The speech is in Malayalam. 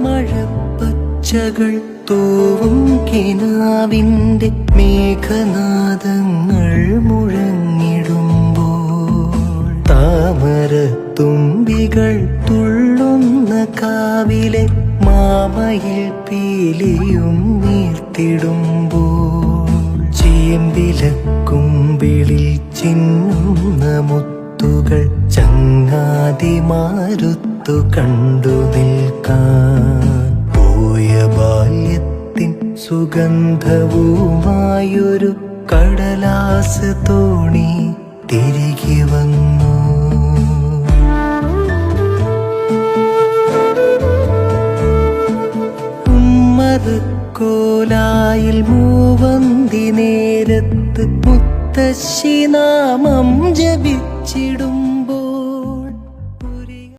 മാമഴപ്പച്ചകൾ തൂവും കിനാവിന്റെ മേഘനാദങ്ങൾ മുഴങ്ങിടുമ്പോൾ താമര തുമ്പികൾ തുള്ളുന്ന കാവിലെ മാമയിൽ പീലിയും നീർത്തിടുമ്പോൾ ചേമ്പിലക്കുമ്പിളിൽ ചിന്നുന്ന മുത്തുകൾ ചങ്ങാതിമാരുത്തു കണ്ടു നിൽക്കാൻ സുഗന്ധവുമായൊരു കടലാസ് തോണി തിരികെ വന്നു. ഉമ്മറക്കോലായിൽ മൂവന്തി നേരത്ത് മുത്തശ്ശി നാമം ജപിച്ചു